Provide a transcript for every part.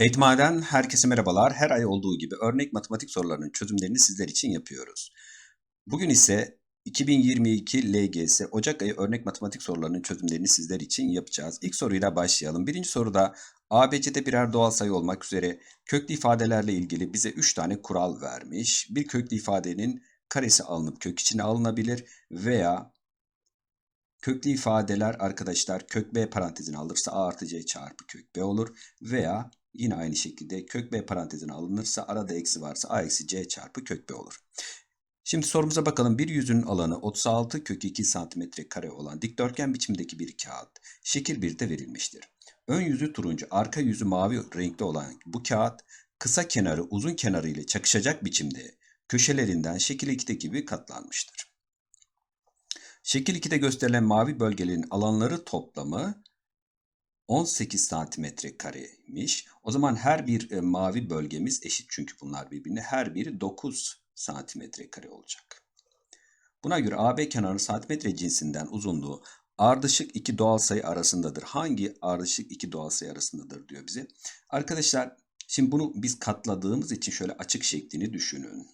Eğitimhaneden herkese merhabalar. Her ay olduğu gibi örnek matematik sorularının çözümlerini sizler için yapıyoruz. Bugün ise 2022 LGS Ocak ayı örnek matematik sorularının çözümlerini sizler için yapacağız. İlk soruyla başlayalım. Birinci soruda ABC'de birer doğal sayı olmak üzere köklü ifadelerle ilgili bize 3 tane kural vermiş. Bir köklü ifadenin karesi alınıp kök içine alınabilir veya köklü ifadeler arkadaşlar kök B parantezine alırsa A artı C çarpı kök B olur veya Yine aynı şekilde kök B parantezine alınırsa arada eksi varsa a eksi c çarpı kök B olur. Şimdi sorumuza bakalım. Bir yüzün alanı 36 kök 2 santimetre kare olan dikdörtgen biçimdeki bir kağıt şekil 1'de verilmiştir. Ön yüzü turuncu, arka yüzü mavi renkli olan bu kağıt kısa kenarı uzun kenarı ile çakışacak biçimde köşelerinden şekil 2'deki gibi katlanmıştır. Şekil 2'de gösterilen mavi bölgelerin alanları toplamı 18 santimetre kareymiş. O zaman her bir e, mavi bölgemiz eşit çünkü bunlar birbirine. Her biri 9 santimetre kare olacak. Buna göre AB kenarı santimetre cinsinden uzunluğu ardışık iki doğal sayı arasındadır. Hangi ardışık iki doğal sayı arasındadır diyor bize. Arkadaşlar şimdi bunu biz katladığımız için şöyle açık şeklini düşünün.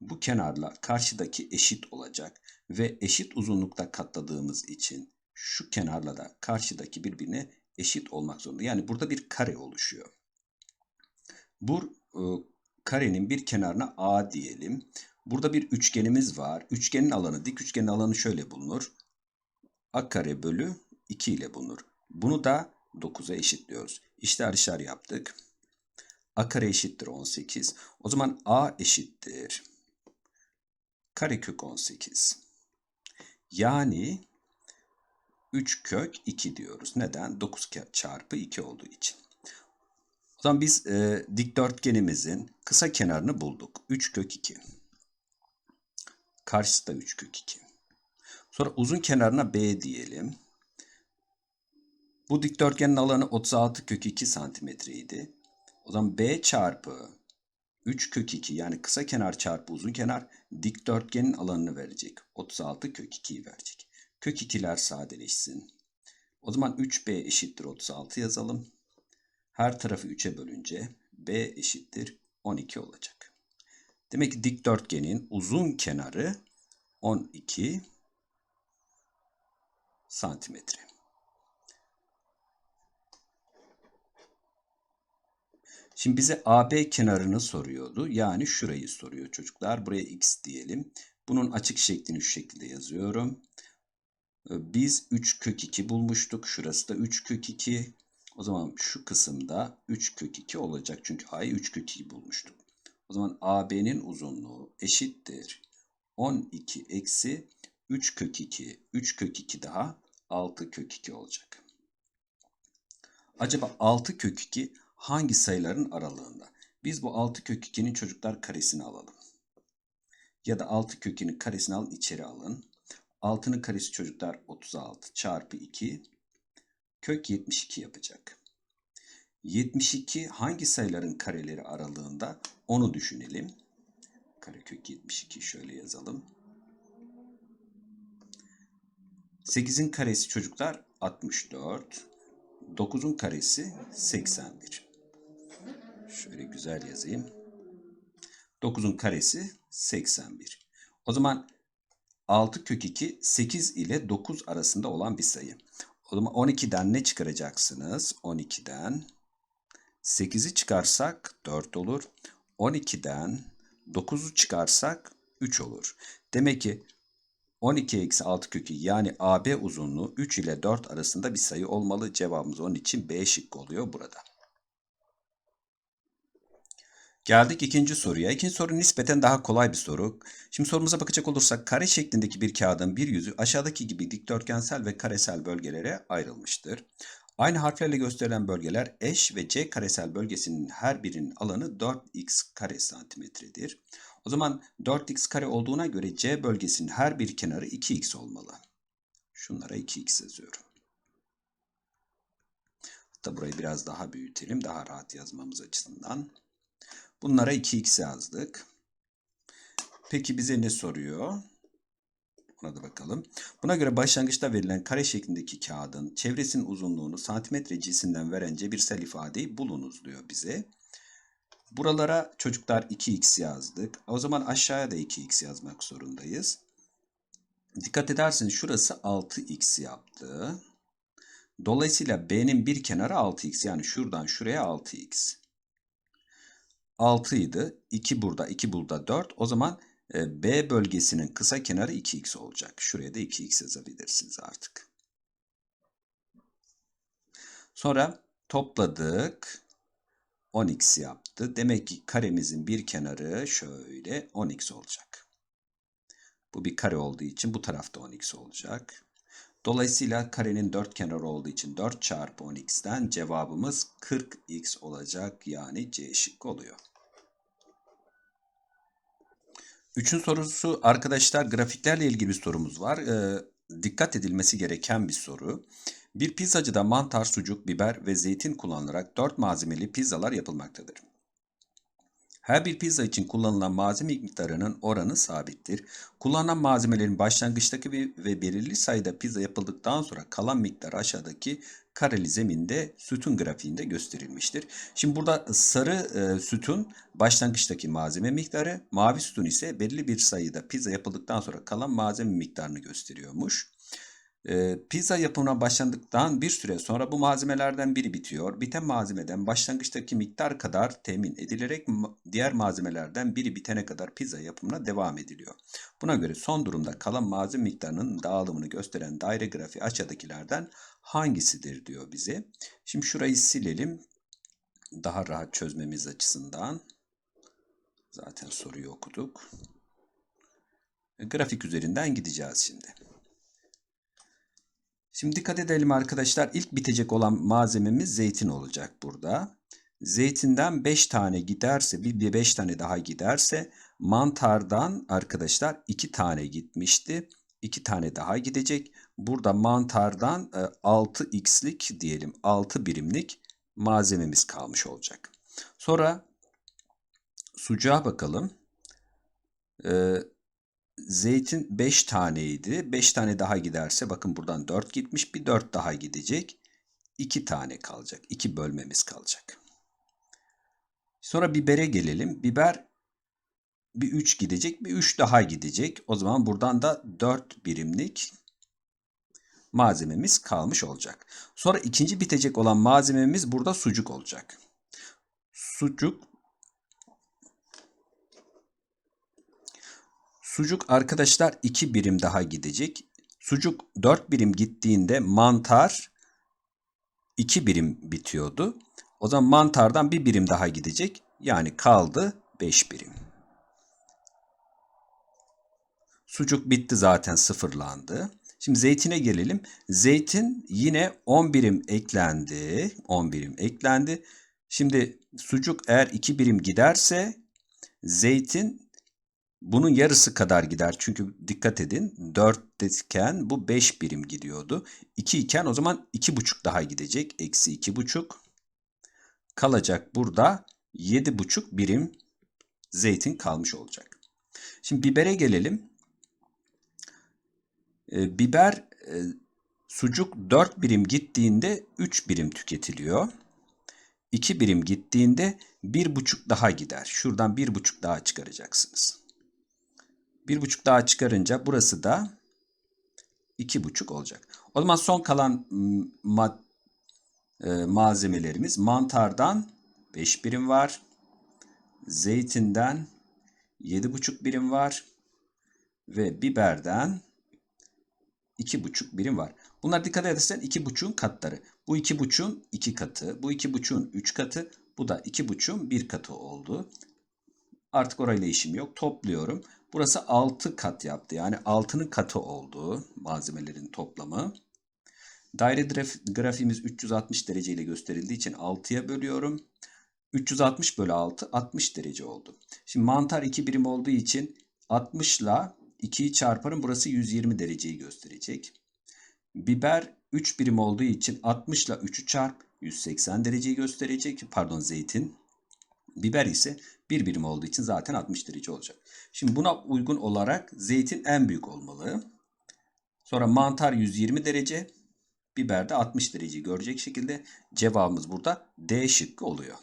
Bu kenarlar karşıdaki eşit olacak ve eşit uzunlukta katladığımız için şu kenarla da karşıdaki birbirine eşit olmak zorunda. Yani burada bir kare oluşuyor. Bu e, karenin bir kenarına A diyelim. Burada bir üçgenimiz var. Üçgenin alanı, dik üçgenin alanı şöyle bulunur. A kare bölü 2 ile bulunur. Bunu da 9'a eşitliyoruz. İşte dışarı yaptık. A kare eşittir 18. O zaman A eşittir. Karekök 18. Yani 3 kök 2 diyoruz. Neden? 9 çarpı 2 olduğu için. O zaman biz e, dikdörtgenimizin kısa kenarını bulduk. 3 kök 2. Karşısı da 3 kök 2. Sonra uzun kenarına B diyelim. Bu dikdörtgenin alanı 36 kök 2 santimetreydi. O zaman B çarpı 3 kök 2 yani kısa kenar çarpı uzun kenar dikdörtgenin alanını verecek. 36 kök 2'yi verecek. Kök 2'ler sadeleşsin. O zaman 3b eşittir 36 yazalım. Her tarafı 3'e bölünce b eşittir 12 olacak. Demek ki dikdörtgenin uzun kenarı 12 santimetre. Şimdi bize AB kenarını soruyordu. Yani şurayı soruyor çocuklar. Buraya x diyelim. Bunun açık şeklini şu şekilde yazıyorum. Biz 3 kök 2 bulmuştuk. Şurası da 3 kök 2. O zaman şu kısımda 3 kök 2 olacak. Çünkü A'yı 3 kök 2 bulmuştuk. O zaman AB'nin uzunluğu eşittir. 12 eksi 3 kök 2. 3 kök 2 daha 6 kök 2 olacak. Acaba 6 kök 2 hangi sayıların aralığında? Biz bu 6 kök 2'nin çocuklar karesini alalım. Ya da 6 kökünün karesini alın içeri alın. 6'nın karesi çocuklar 36 çarpı 2 kök 72 yapacak. 72 hangi sayıların kareleri aralığında onu düşünelim. Karekök 72 şöyle yazalım. 8'in karesi çocuklar 64. 9'un karesi 81. Şöyle güzel yazayım. 9'un karesi 81. O zaman 6 kök 2 8 ile 9 arasında olan bir sayı. O zaman 12'den ne çıkaracaksınız? 12'den 8'i çıkarsak 4 olur. 12'den 9'u çıkarsak 3 olur. Demek ki 12 eksi 6 kökü yani AB uzunluğu 3 ile 4 arasında bir sayı olmalı. Cevabımız onun için B şıkkı oluyor burada. Geldik ikinci soruya. İkinci soru nispeten daha kolay bir soru. Şimdi sorumuza bakacak olursak kare şeklindeki bir kağıdın bir yüzü aşağıdaki gibi dikdörtgensel ve karesel bölgelere ayrılmıştır. Aynı harflerle gösterilen bölgeler eş ve c karesel bölgesinin her birinin alanı 4x kare santimetredir. O zaman 4x kare olduğuna göre c bölgesinin her bir kenarı 2x olmalı. Şunlara 2x yazıyorum. Hatta burayı biraz daha büyütelim daha rahat yazmamız açısından. Bunlara 2x yazdık. Peki bize ne soruyor? Ona da bakalım. Buna göre başlangıçta verilen kare şeklindeki kağıdın çevresinin uzunluğunu santimetre cinsinden veren cebirsel ifadeyi bulunuz diyor bize. Buralara çocuklar 2x yazdık. O zaman aşağıya da 2x yazmak zorundayız. Dikkat ederseniz şurası 6x yaptı. Dolayısıyla B'nin bir kenarı 6x. Yani şuradan şuraya 6x. 6 idi. 2 burada, 2 burada 4. O zaman e, B bölgesinin kısa kenarı 2x olacak. Şuraya da 2x yazabilirsiniz artık. Sonra topladık. 10x yaptı. Demek ki karemizin bir kenarı şöyle 10x olacak. Bu bir kare olduğu için bu tarafta 10x olacak. Dolayısıyla karenin dört kenarı olduğu için 4 çarpı 10x'ten cevabımız 40x olacak. Yani C şıkkı oluyor. Üçün sorusu arkadaşlar grafiklerle ilgili bir sorumuz var. Ee, dikkat edilmesi gereken bir soru. Bir pizzacıda mantar, sucuk, biber ve zeytin kullanılarak 4 malzemeli pizzalar yapılmaktadır. Her bir pizza için kullanılan malzeme miktarının oranı sabittir. Kullanılan malzemelerin başlangıçtaki ve belirli sayıda pizza yapıldıktan sonra kalan miktar aşağıdaki kareli zeminde sütun grafiğinde gösterilmiştir. Şimdi burada sarı e, sütun başlangıçtaki malzeme miktarı, mavi sütun ise belirli bir sayıda pizza yapıldıktan sonra kalan malzeme miktarını gösteriyormuş. E, pizza yapımına başlandıktan bir süre sonra bu malzemelerden biri bitiyor. Biten malzemeden başlangıçtaki miktar kadar temin edilerek diğer malzemelerden biri bitene kadar pizza yapımına devam ediliyor. Buna göre son durumda kalan malzeme miktarının dağılımını gösteren daire grafiği aşağıdakilerden hangisidir diyor bize. Şimdi şurayı silelim. Daha rahat çözmemiz açısından. Zaten soruyu okuduk. Grafik üzerinden gideceğiz şimdi. Şimdi dikkat edelim arkadaşlar. İlk bitecek olan malzememiz zeytin olacak burada. Zeytinden 5 tane giderse, bir 5 tane daha giderse mantardan arkadaşlar 2 tane gitmişti. 2 tane daha gidecek. Burada mantardan 6x'lik e, diyelim 6 birimlik malzememiz kalmış olacak. Sonra sucuğa bakalım. Zeytin 5 taneydi. 5 tane daha giderse bakın buradan 4 gitmiş. Bir 4 daha gidecek. 2 tane kalacak. 2 bölmemiz kalacak. Sonra bibere gelelim. Biber bir 3 gidecek. Bir 3 daha gidecek. O zaman buradan da 4 birimlik malzememiz kalmış olacak. Sonra ikinci bitecek olan malzememiz burada sucuk olacak. Sucuk Sucuk arkadaşlar 2 birim daha gidecek. Sucuk 4 birim gittiğinde mantar 2 birim bitiyordu. O zaman mantardan bir birim daha gidecek. Yani kaldı 5 birim. Sucuk bitti zaten sıfırlandı. Şimdi zeytine gelelim. Zeytin yine 10 birim eklendi. 10 birim eklendi. Şimdi sucuk eğer 2 birim giderse zeytin bunun yarısı kadar gider. Çünkü dikkat edin 4 iken bu 5 birim gidiyordu. 2 iken o zaman 2,5 daha gidecek. Eksi 2,5. Kalacak burada 7,5 birim zeytin kalmış olacak. Şimdi bibere gelelim. E, biber e, sucuk 4 birim gittiğinde 3 birim tüketiliyor. 2 birim gittiğinde 1,5 daha gider. Şuradan 1,5 daha çıkaracaksınız. Bir buçuk daha çıkarınca burası da iki buçuk olacak. O zaman son kalan ma e, malzemelerimiz mantardan 5 birim var. Zeytinden 7,5 birim var. Ve biberden 2,5 birim var. Bunlar dikkat edersen 2,5'un katları. Bu 2,5'un 2 katı, bu 2,5'un 3 katı, bu da 2,5'un 1 katı oldu. Artık orayla işim yok. Topluyorum. Burası 6 kat yaptı. Yani 6'nın katı oldu malzemelerin toplamı. Daire grafiğimiz 360 derece ile gösterildiği için 6'ya bölüyorum. 360 bölü 6 60 derece oldu. Şimdi mantar 2 birim olduğu için 60 ile 2'yi çarparım. Burası 120 dereceyi gösterecek. Biber 3 birim olduğu için 60 ile 3'ü çarp 180 dereceyi gösterecek. Pardon zeytin. Biber ise bir birim olduğu için zaten 60 derece olacak. Şimdi buna uygun olarak zeytin en büyük olmalı. Sonra mantar 120 derece, biber de 60 derece görecek şekilde cevabımız burada D şıkkı oluyor.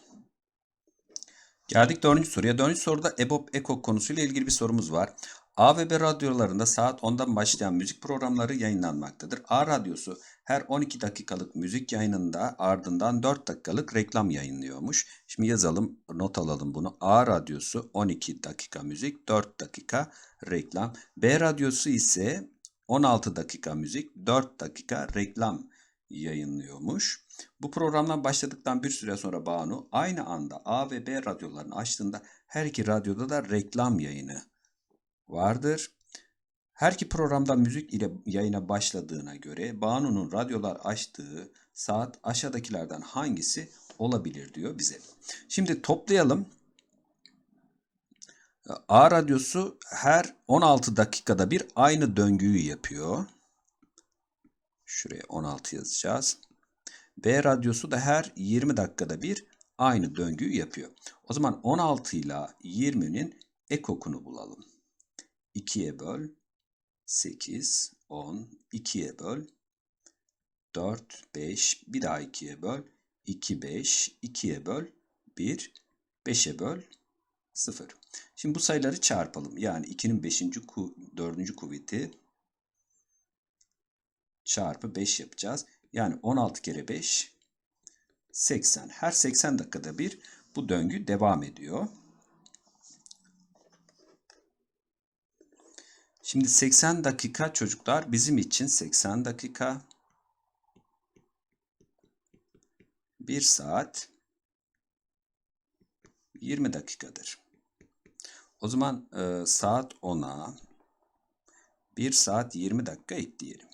Geldik dördüncü soruya. Dördüncü soruda EBOB EKOK konusuyla ilgili bir sorumuz var. A ve B radyolarında saat 10'dan başlayan müzik programları yayınlanmaktadır. A radyosu her 12 dakikalık müzik yayınında ardından 4 dakikalık reklam yayınlıyormuş. Şimdi yazalım, not alalım bunu. A radyosu 12 dakika müzik, 4 dakika reklam. B radyosu ise 16 dakika müzik, 4 dakika reklam yayınlıyormuş. Bu programdan başladıktan bir süre sonra Banu aynı anda A ve B radyolarını açtığında her iki radyoda da reklam yayını vardır. Her iki programda müzik ile yayına başladığına göre Banu'nun radyolar açtığı saat aşağıdakilerden hangisi olabilir diyor bize. Şimdi toplayalım. A radyosu her 16 dakikada bir aynı döngüyü yapıyor. Şuraya 16 yazacağız. B radyosu da her 20 dakikada bir aynı döngüyü yapıyor. O zaman 16 ile 20'nin ekokunu bulalım. 2'ye böl 8, 10, 2'ye böl 4, 5, bir daha 2'ye böl 2, 5, 2'ye böl 1, 5'e böl 0. Şimdi bu sayıları çarpalım. Yani 2'nin 5. Ku 4. kuvveti çarpı 5 yapacağız. Yani 16 kere 5 80. Her 80 dakikada bir bu döngü devam ediyor. Şimdi 80 dakika çocuklar bizim için 80 dakika 1 saat 20 dakikadır. O zaman e, saat 10'a 1 saat 20 dakika ekleyelim.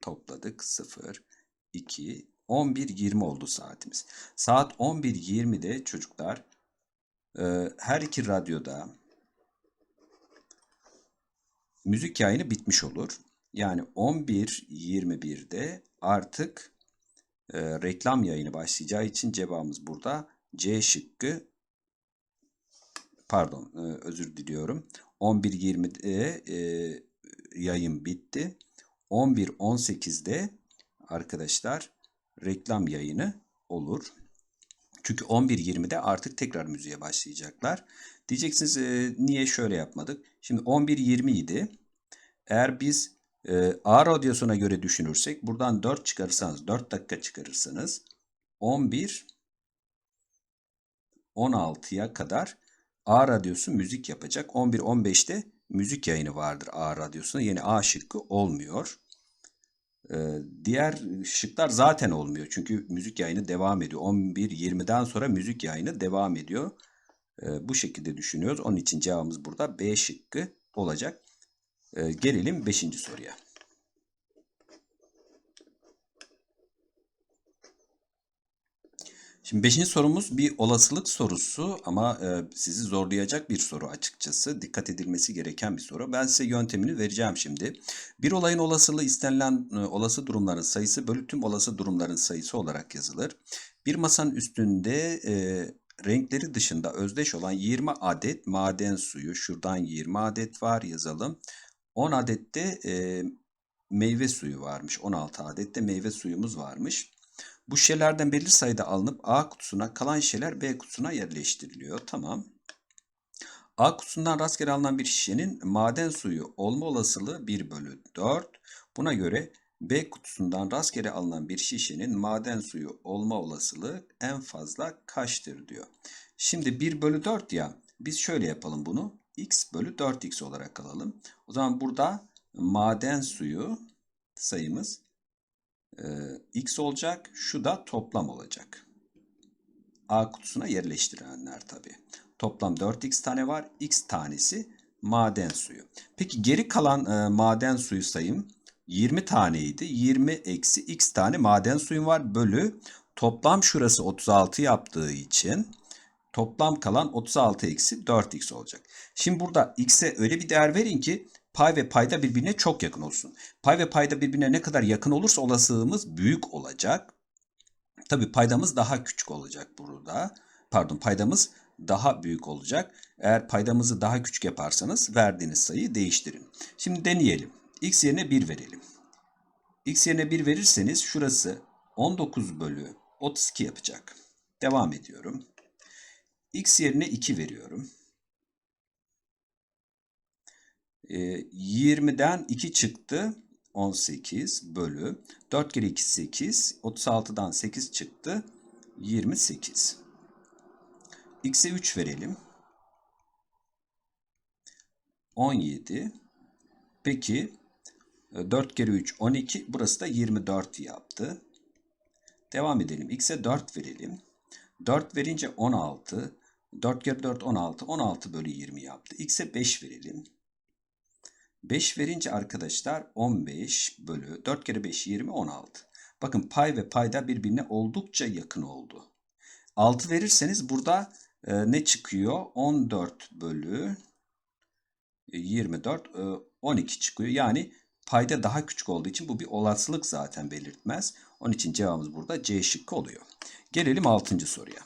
Topladık 0, 2, 11, 20 oldu saatimiz. Saat 11.20'de çocuklar e, her iki radyoda müzik yayını bitmiş olur. Yani 11.21'de artık e, reklam yayını başlayacağı için cevabımız burada C şıkkı pardon e, özür diliyorum. 11.20'de e, yayın bitti. 11.18'de arkadaşlar reklam yayını olur. Çünkü 11.20'de artık tekrar müziğe başlayacaklar. Diyeceksiniz e, niye şöyle yapmadık? Şimdi 11.20 idi. Eğer biz e, A radyosuna göre düşünürsek buradan 4 çıkarırsanız 4 dakika çıkarırsanız 11 16'ya kadar A radyosu müzik yapacak. 11-15'te müzik yayını vardır A radyosunda. Yani A şıkkı olmuyor. Ee, diğer şıklar zaten olmuyor. Çünkü müzik yayını devam ediyor. 11-20'den sonra müzik yayını devam ediyor. Ee, bu şekilde düşünüyoruz. Onun için cevabımız burada B şıkkı olacak. Ee, gelelim 5. soruya. Şimdi beşinci sorumuz bir olasılık sorusu ama e, sizi zorlayacak bir soru açıkçası. Dikkat edilmesi gereken bir soru. Ben size yöntemini vereceğim şimdi. Bir olayın olasılığı istenilen e, olası durumların sayısı bölü tüm olası durumların sayısı olarak yazılır. Bir masanın üstünde e, renkleri dışında özdeş olan 20 adet maden suyu, şuradan 20 adet var yazalım. 10 adette e, meyve suyu varmış. 16 adette meyve suyumuz varmış. Bu şişelerden belirli sayıda alınıp A kutusuna, kalan şişeler B kutusuna yerleştiriliyor. Tamam. A kutusundan rastgele alınan bir şişenin maden suyu olma olasılığı 1 bölü 4. Buna göre B kutusundan rastgele alınan bir şişenin maden suyu olma olasılığı en fazla kaçtır diyor. Şimdi 1 bölü 4 ya biz şöyle yapalım bunu. x bölü 4x olarak alalım. O zaman burada maden suyu sayımız e, x olacak. Şu da toplam olacak. A kutusuna yerleştirenler tabi. Toplam 4x tane var. X tanesi maden suyu. Peki geri kalan e, maden suyu sayım 20 taneydi. 20 eksi x tane maden suyum var. Bölü toplam şurası 36 yaptığı için toplam kalan 36 eksi 4x olacak. Şimdi burada x'e öyle bir değer verin ki pay ve payda birbirine çok yakın olsun. Pay ve payda birbirine ne kadar yakın olursa olasılığımız büyük olacak. Tabi paydamız daha küçük olacak burada. Pardon paydamız daha büyük olacak. Eğer paydamızı daha küçük yaparsanız verdiğiniz sayıyı değiştirin. Şimdi deneyelim. X yerine 1 verelim. X yerine 1 verirseniz şurası 19 bölü 32 yapacak. Devam ediyorum. X yerine 2 veriyorum. E, 20'den 2 çıktı. 18 bölü 4 kere 2 8. 36'dan 8 çıktı. 28. X'e 3 verelim. 17. Peki 4 kere 3 12. Burası da 24 yaptı. Devam edelim. X'e 4 verelim. 4 verince 16. 4 kere 4 16. 16 bölü 20 yaptı. X'e 5 verelim. 5 verince arkadaşlar 15 bölü 4 kere 5 20 16. Bakın pay ve payda birbirine oldukça yakın oldu. 6 verirseniz burada e, ne çıkıyor? 14 bölü 24 e, 12 çıkıyor. Yani payda daha küçük olduğu için bu bir olasılık zaten belirtmez. Onun için cevabımız burada C şıkkı oluyor. Gelelim 6. soruya.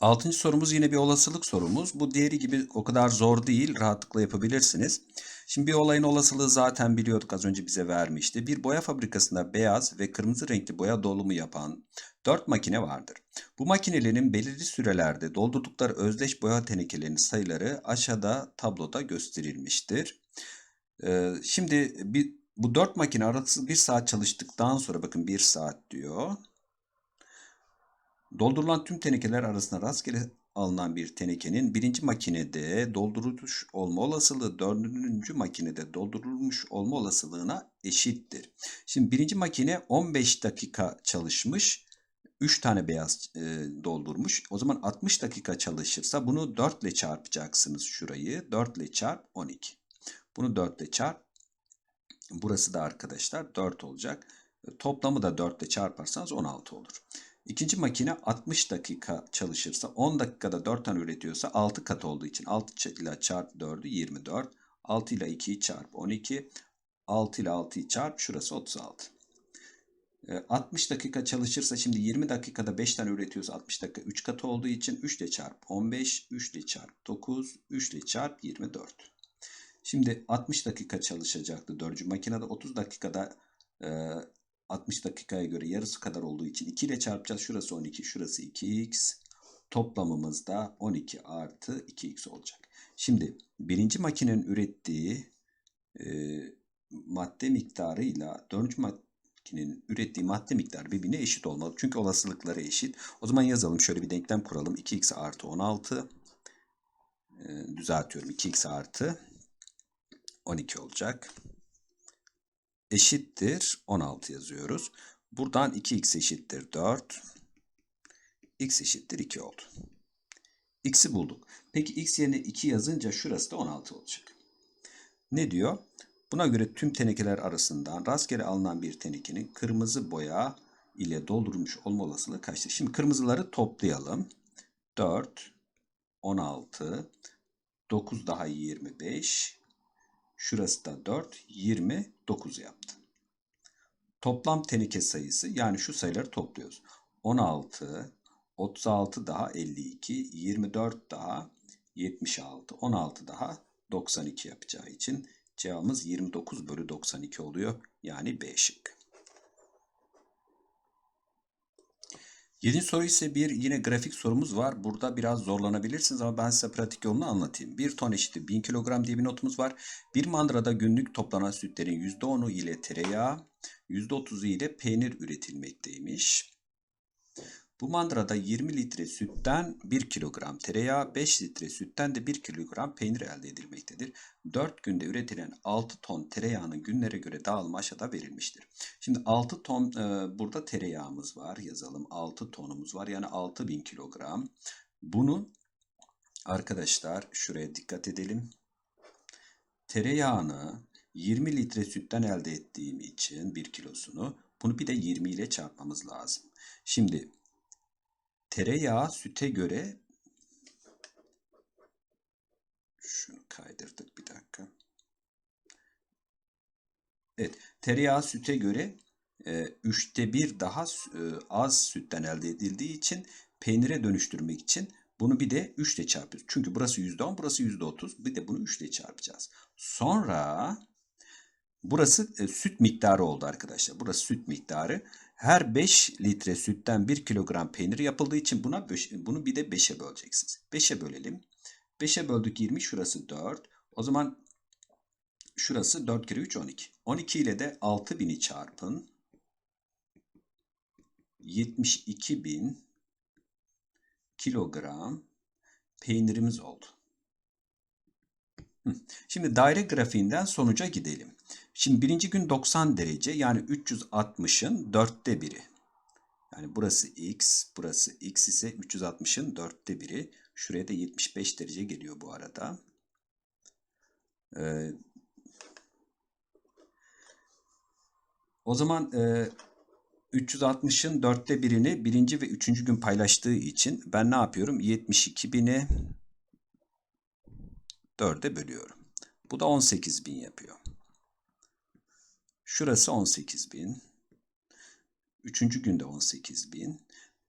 Altıncı sorumuz yine bir olasılık sorumuz. Bu diğeri gibi o kadar zor değil. Rahatlıkla yapabilirsiniz. Şimdi bir olayın olasılığı zaten biliyorduk az önce bize vermişti. Bir boya fabrikasında beyaz ve kırmızı renkli boya dolumu yapan 4 makine vardır. Bu makinelerin belirli sürelerde doldurdukları özdeş boya tenekelerinin sayıları aşağıda tabloda gösterilmiştir. Ee, şimdi bu 4 makine arası 1 saat çalıştıktan sonra bakın 1 saat diyor. Doldurulan tüm tenekeler arasında rastgele alınan bir tenekenin birinci makinede doldurulmuş olma olasılığı dördüncü makinede doldurulmuş olma olasılığına eşittir. Şimdi birinci makine 15 dakika çalışmış. 3 tane beyaz e, doldurmuş. O zaman 60 dakika çalışırsa bunu 4 ile çarpacaksınız şurayı. 4 ile çarp 12. Bunu 4 ile çarp. Burası da arkadaşlar 4 olacak. Toplamı da 4 ile çarparsanız 16 olur. İkinci makine 60 dakika çalışırsa 10 dakikada 4 tane üretiyorsa 6 kat olduğu için 6 ile çarp 4'ü 24. 6 ile 2'yi çarp 12. 6 ile 6'yı çarp şurası 36. 60 dakika çalışırsa şimdi 20 dakikada 5 tane üretiyorsa 60 dakika 3 katı olduğu için 3 ile çarp 15, 3 ile çarp 9, 3 ile çarp 24. Şimdi 60 dakika çalışacaktı 4. makinede 30 dakikada 60 dakikaya göre yarısı kadar olduğu için 2 ile çarpacağız. Şurası 12, şurası 2x. Toplamımız da 12 artı 2x olacak. Şimdi birinci makinenin ürettiği e, madde miktarıyla dördüncü makinenin ürettiği madde miktarı birbirine eşit olmalı. Çünkü olasılıkları eşit. O zaman yazalım. Şöyle bir denklem kuralım. 2x artı 16 e, düzeltiyorum. 2x artı 12 olacak eşittir 16 yazıyoruz. Buradan 2x eşittir 4. x eşittir 2 oldu. x'i bulduk. Peki x yerine 2 yazınca şurası da 16 olacak. Ne diyor? Buna göre tüm tenekeler arasından rastgele alınan bir tenekenin kırmızı boya ile doldurulmuş olma olasılığı kaçtır? Şimdi kırmızıları toplayalım. 4, 16, 9 daha 25, Şurası da 4, 29 yaptı. Toplam teneke sayısı yani şu sayıları topluyoruz. 16, 36 daha 52, 24 daha 76, 16 daha 92 yapacağı için cevabımız 29 bölü 92 oluyor. Yani B şıkkı. Yedinci soru ise bir yine grafik sorumuz var. Burada biraz zorlanabilirsiniz ama ben size pratik yolunu anlatayım. Bir ton eşittir 1000 kilogram diye bir notumuz var. Bir mandırada günlük toplanan sütlerin %10'u ile tereyağı, %30'u ile peynir üretilmekteymiş. Bu mandırada 20 litre sütten 1 kilogram tereyağı, 5 litre sütten de 1 kilogram peynir elde edilmektedir. 4 günde üretilen 6 ton tereyağının günlere göre dağılımı aşağıda verilmiştir. Şimdi 6 ton e, burada tereyağımız var yazalım. 6 tonumuz var yani 6000 kilogram. Bunu arkadaşlar şuraya dikkat edelim. Tereyağını 20 litre sütten elde ettiğim için 1 kilosunu bunu bir de 20 ile çarpmamız lazım. Şimdi Tereyağı süte göre şunu kaydırdık bir dakika. Evet, tereyağı süte göre e, üçte bir daha e, az sütten elde edildiği için peynire dönüştürmek için bunu bir de 3 ile çarpıyoruz. Çünkü burası %10, burası %30. Bir de bunu 3 ile çarpacağız. Sonra Burası e, süt miktarı oldu arkadaşlar. Burası süt miktarı. Her 5 litre sütten 1 kilogram peynir yapıldığı için buna bunu bir de 5'e böleceksiniz. 5'e bölelim. 5'e böldük 20 şurası 4. O zaman şurası 4 kere 3 12. 12 ile de 6000'i çarpın. 72.000 kilogram peynirimiz oldu. Şimdi daire grafiğinden sonuca gidelim. Şimdi birinci gün 90 derece yani 360'ın dörtte biri. Yani burası x, burası x ise 360'ın dörtte biri. Şuraya da 75 derece geliyor bu arada. Ee, o zaman e, 360'ın dörtte birini birinci ve üçüncü gün paylaştığı için ben ne yapıyorum? 72 bini dörde bölüyorum. Bu da 18 bin yapıyor. Şurası 18 bin. Üçüncü günde 18 bin.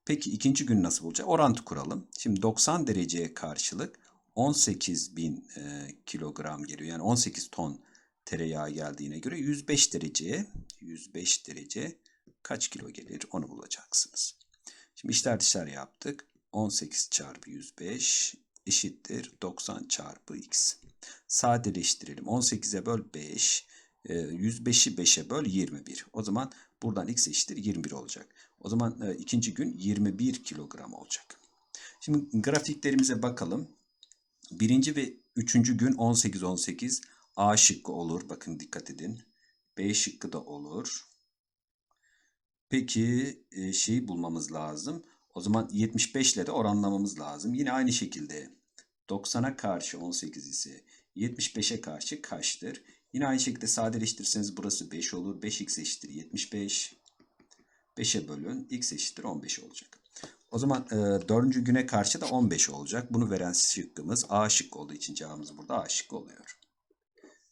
Peki ikinci gün nasıl olacak? Orantı kuralım. Şimdi 90 dereceye karşılık 18 bin e, kilogram geliyor. Yani 18 ton tereyağı geldiğine göre 105 dereceye 105 derece kaç kilo gelir onu bulacaksınız. Şimdi işler dışlar yaptık. 18 çarpı 105 eşittir 90 çarpı x. Sadeleştirelim. 18'e böl 5. e, 105'i 5'e böl 21. O zaman buradan x eşittir 21 olacak. O zaman ikinci gün 21 kilogram olacak. Şimdi grafiklerimize bakalım. Birinci ve üçüncü gün 18-18 A şıkkı olur. Bakın dikkat edin. B şıkkı da olur. Peki şeyi bulmamız lazım. O zaman 75 ile de oranlamamız lazım. Yine aynı şekilde 90'a karşı 18 ise 75'e karşı kaçtır? Yine aynı şekilde sadeleştirirseniz burası 5 olur. 5x eşittir 75. 5'e bölün. x eşittir 15 olacak. O zaman e, 4. güne karşı da 15 olacak. Bunu veren şıkkımız A şıkkı olduğu için cevabımız burada A şıkkı oluyor.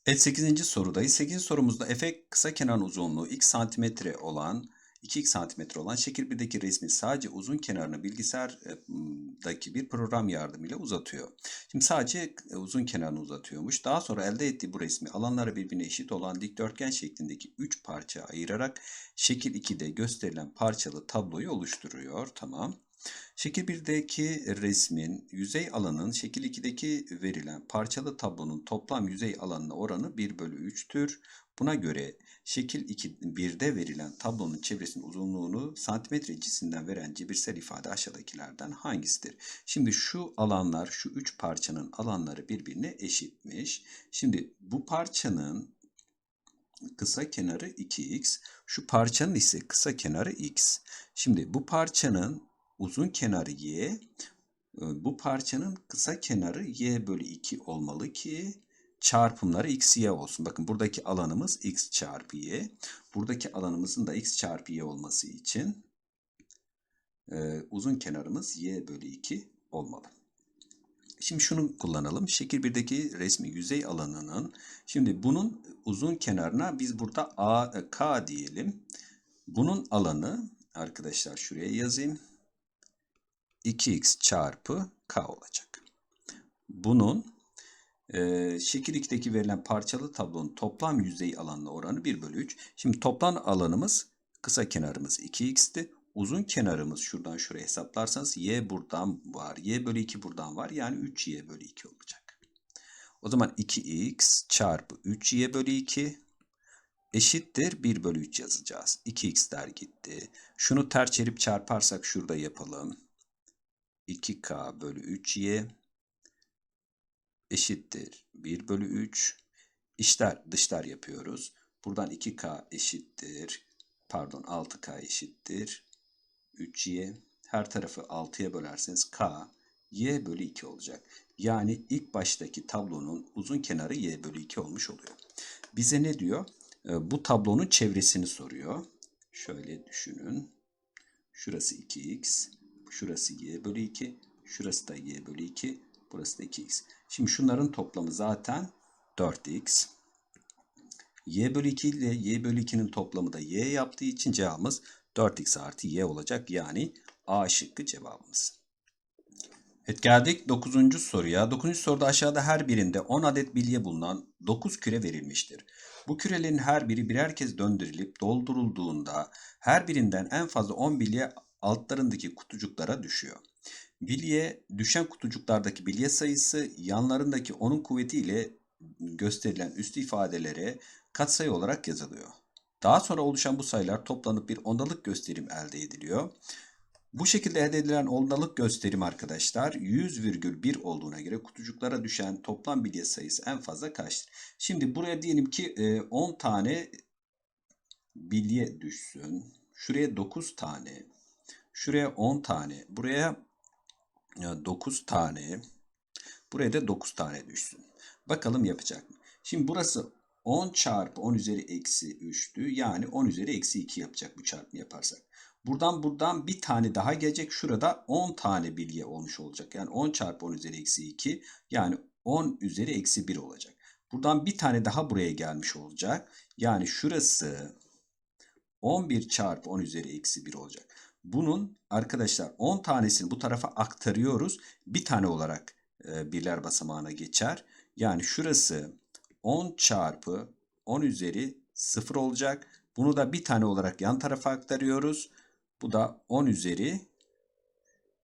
Evet 8. sorudayız. 8. sorumuzda Efe kısa kenar uzunluğu x santimetre olan 2x santimetre olan şekil 1'deki resmi sadece uzun kenarını bilgisayardaki bir program yardımıyla uzatıyor. Şimdi sadece e, uzun kenarını uzatıyormuş. Daha sonra elde ettiği bu resmi alanları birbirine eşit olan dikdörtgen şeklindeki 3 parça ayırarak şekil 2'de gösterilen parçalı tabloyu oluşturuyor. Tamam. Şekil 1'deki resmin yüzey alanın şekil 2'deki verilen parçalı tablonun toplam yüzey alanına oranı 1 bölü 3'tür. Buna göre şekil 2, 1'de verilen tablonun çevresinin uzunluğunu santimetre cinsinden veren cebirsel ifade aşağıdakilerden hangisidir? Şimdi şu alanlar, şu üç parçanın alanları birbirine eşitmiş. Şimdi bu parçanın kısa kenarı 2x, şu parçanın ise kısa kenarı x. Şimdi bu parçanın uzun kenarı y, e, bu parçanın kısa kenarı y bölü 2 olmalı ki çarpımları x, y olsun. Bakın buradaki alanımız x çarpı y. Buradaki alanımızın da x çarpı y olması için e, uzun kenarımız y bölü 2 olmalı. Şimdi şunu kullanalım. Şekil 1'deki resmi yüzey alanının şimdi bunun uzun kenarına biz burada a k diyelim. Bunun alanı arkadaşlar şuraya yazayım. 2x çarpı k olacak. Bunun e, şekil 2'deki verilen parçalı tablonun toplam yüzey alanına oranı 1 bölü 3. Şimdi toplam alanımız kısa kenarımız 2x'ti. Uzun kenarımız şuradan şuraya hesaplarsanız y buradan var. y bölü 2 buradan var. Yani 3y bölü 2 olacak. O zaman 2x çarpı 3y bölü 2 eşittir 1 bölü 3 yazacağız. 2x'ler gitti. Şunu ters çevirip çarparsak şurada yapalım. 2k bölü 3y eşittir 1 bölü 3. İşler dışlar yapıyoruz. Buradan 2k eşittir. Pardon 6k eşittir. 3y. Her tarafı 6'ya bölerseniz k y bölü 2 olacak. Yani ilk baştaki tablonun uzun kenarı y bölü 2 olmuş oluyor. Bize ne diyor? Ee, Bu tablonun çevresini soruyor. Şöyle düşünün. Şurası 2x. Şurası y bölü 2. Şurası da y bölü 2. Burası da 2x. Şimdi şunların toplamı zaten 4x. y bölü 2 ile y bölü 2'nin toplamı da y yaptığı için cevabımız 4x artı y olacak. Yani A şıkkı cevabımız. Evet geldik 9. soruya. 9. soruda aşağıda her birinde 10 adet bilye bulunan 9 küre verilmiştir. Bu kürelerin her biri birer kez döndürülüp doldurulduğunda her birinden en fazla 10 bilye altlarındaki kutucuklara düşüyor. Bilye düşen kutucuklardaki bilye sayısı yanlarındaki onun kuvveti ile gösterilen üstü ifadelere katsayı olarak yazılıyor. Daha sonra oluşan bu sayılar toplanıp bir ondalık gösterim elde ediliyor. Bu şekilde elde edilen ondalık gösterim arkadaşlar 100,1 olduğuna göre kutucuklara düşen toplam bilye sayısı en fazla kaçtır? Şimdi buraya diyelim ki e, 10 tane bilye düşsün. Şuraya 9 tane. Şuraya 10 tane. Buraya e, 9 tane. Buraya da 9 tane düşsün. Bakalım yapacak mı? Şimdi burası 10 çarpı 10 üzeri eksi 3'tü. Yani 10 üzeri eksi 2 yapacak bu çarpımı yaparsak. Buradan buradan bir tane daha gelecek. Şurada 10 tane bilye olmuş olacak. Yani 10 çarpı 10 üzeri eksi 2 yani 10 üzeri eksi 1 olacak. Buradan bir tane daha buraya gelmiş olacak. Yani şurası 11 çarpı 10 üzeri eksi 1 olacak. Bunun arkadaşlar 10 tanesini bu tarafa aktarıyoruz. Bir tane olarak e, birler basamağına geçer. Yani şurası 10 çarpı 10 üzeri 0 olacak. Bunu da bir tane olarak yan tarafa aktarıyoruz. Bu da 10 üzeri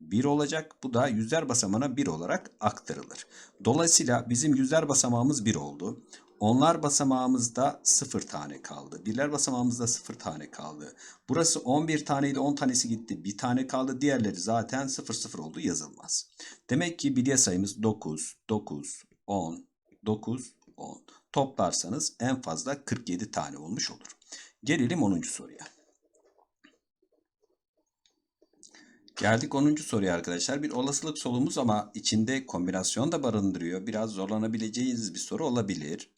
1 olacak. Bu da yüzler basamağına 1 olarak aktarılır. Dolayısıyla bizim yüzler basamağımız 1 oldu. Onlar basamağımızda 0 tane kaldı. Birler basamağımızda 0 tane kaldı. Burası 11 taneydi 10 tanesi gitti. Bir tane kaldı. Diğerleri zaten 0 0 oldu yazılmaz. Demek ki bilye sayımız 9, 9, 10, 9, 10. Toplarsanız en fazla 47 tane olmuş olur. Gelelim 10. soruya. Geldik 10. soruya arkadaşlar. Bir olasılık solumuz ama içinde kombinasyon da barındırıyor. Biraz zorlanabileceğiniz bir soru olabilir.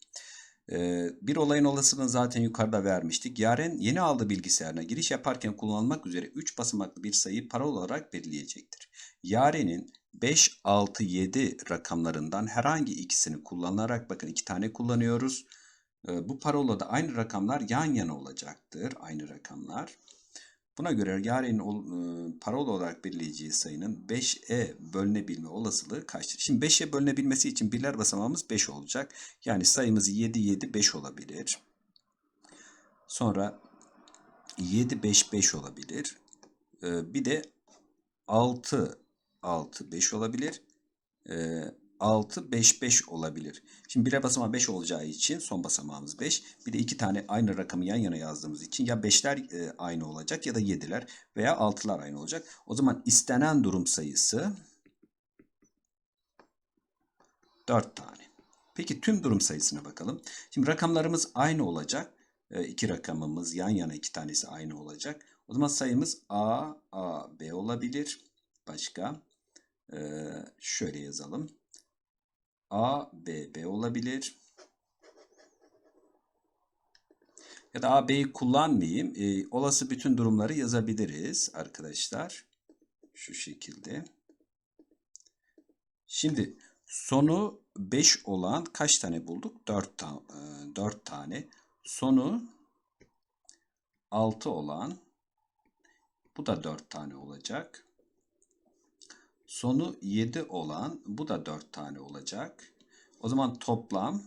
Ee, bir olayın olasılığını zaten yukarıda vermiştik. Yaren yeni aldığı bilgisayarına giriş yaparken kullanılmak üzere 3 basamaklı bir sayıyı parol olarak belirleyecektir. Yaren'in 5, 6, 7 rakamlarından herhangi ikisini kullanarak bakın iki tane kullanıyoruz. Ee, bu parolada aynı rakamlar yan yana olacaktır. Aynı rakamlar. Buna göre Yaren'in e, parola olarak belirleyeceği sayının 5'e bölünebilme olasılığı kaçtır? Şimdi 5'e bölünebilmesi için birler basamağımız 5 olacak. Yani sayımız 7, 7, 5 olabilir. Sonra 7, 5, 5 olabilir. Ee, bir de 6, 6, 5 olabilir. Ee, 6, 5, 5 olabilir. Şimdi birler basamağı 5 olacağı için son basamağımız 5. Bir de iki tane aynı rakamı yan yana yazdığımız için ya 5'ler e, aynı olacak ya da 7'ler veya 6'lar aynı olacak. O zaman istenen durum sayısı 4 tane. Peki tüm durum sayısına bakalım. Şimdi rakamlarımız aynı olacak. E, iki rakamımız yan yana iki tanesi aynı olacak. O zaman sayımız A, A, B olabilir. Başka? Ee, şöyle yazalım. A, B, B olabilir. Ya da A, B'yi kullanmayayım. E, olası bütün durumları yazabiliriz arkadaşlar. Şu şekilde. Şimdi sonu 5 olan kaç tane bulduk? 4, ta e, 4 tane. Sonu 6 olan bu da 4 tane olacak. Sonu 7 olan bu da 4 tane olacak. O zaman toplam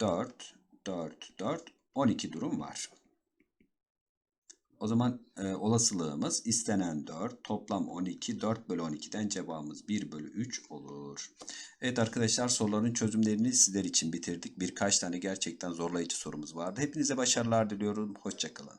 4, 4, 4, 12 durum var. O zaman e, olasılığımız istenen 4, toplam 12, 4 bölü 12'den cevabımız 1 bölü 3 olur. Evet arkadaşlar soruların çözümlerini sizler için bitirdik. Birkaç tane gerçekten zorlayıcı sorumuz vardı. Hepinize başarılar diliyorum. Hoşçakalın.